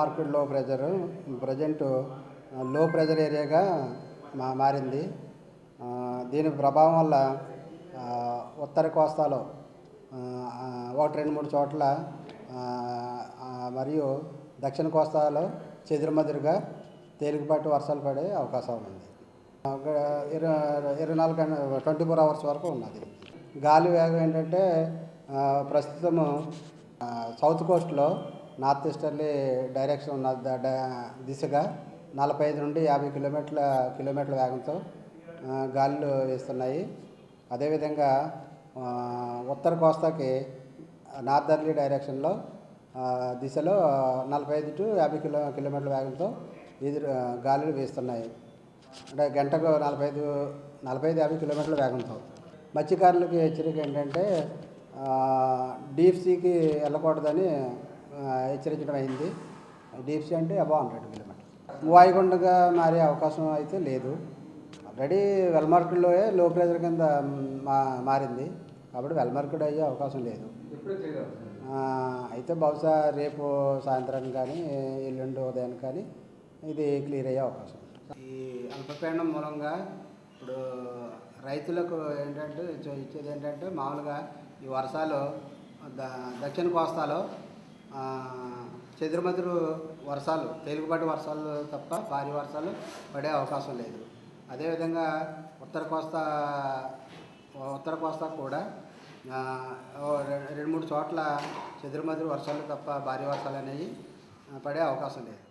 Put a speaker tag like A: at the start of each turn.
A: మార్కెట్లో pressure ప్రజెంట్లో pressure ఏరియాగా మా మారింది. దీని ప్రభావం వల్ల ఉత్తర కోస్తాలో ఒకటి రెండు మూడు చోట్ల మరియు దక్షిణ కోస్తాలో చెదురుమదురుగా తేలికపాటి వర్షాలు పడే అవకాశం ఉంది. ఒక ఇరవై ఇరవై నాలుగు ట్వంటీ ఫోర్ అవర్స్ వరకు ఉన్నది. గాలి వేగం ఏంటంటే ప్రస్తుతము సౌత్ కోస్ట్లో నార్త్ ఈస్టర్లీ డైరెక్షన్ ఉన్న దిశగా నలభై ఐదు నుండి యాభై కిలోమీటర్ల కిలోమీటర్ల వేగంతో గాలులు వేస్తున్నాయి. అదేవిధంగా ఉత్తర కోస్తాకి నార్దర్లీ డైరెక్షన్లో దిశలో నలభై ఐదు టు యాభై కిలో కిలోమీటర్ల వేగంతో ఎదురు గాలులు వీస్తున్నాయి. అంటే గంటకు నలభై ఐదు నలభై ఐదు యాభై కిలోమీటర్ల వేగంతో. మత్స్యకారులకి హెచ్చరిక ఏంటంటే డీప్ సీకి వెళ్ళకూడదని హెచ్చరించడం అయింది. డీప్ సీ అంటే అబౌ హండ్రెడ్ కిలోమీటర్. వాయుగుండగా మారే అవకాశం అయితే లేదు. ఆల్రెడీ వెల్మార్కుల్లోయే లో ప్రెజర్ కింద మా మారింది. కాబట్టి వెల్మార్కుడ్ అయ్యే అవకాశం లేదు. ఆ, అయితే బహుశా రేపు సాయంత్రానికి కానీ ఎల్లుండి ఉదయానికి కానీ ఇది క్లియర్ అయ్యే అవకాశం. ఈ అల్పపీడనం మూలంగా ఇప్పుడు రైతులకు ఏంటంటే ఇచ్చే- ఇచ్చేది ఏంటంటే మామూలుగా ఈ వర్షాలు ద దక్షిణ కోస్తాలో చెదురుమదురు వర్షాలు తేలికపాటి వర్షాలు తప్ప భారీ వర్షాలు పడే అవకాశం లేదు. అదేవిధంగా ఉత్తర కోస్తా ఉత్తర కోస్తా కూడా రెండు మూడు చోట్ల చెదురుమదురు వర్షాలు తప్ప భారీ వర్షాలు అనేవి పడే అవకాశం లేదు.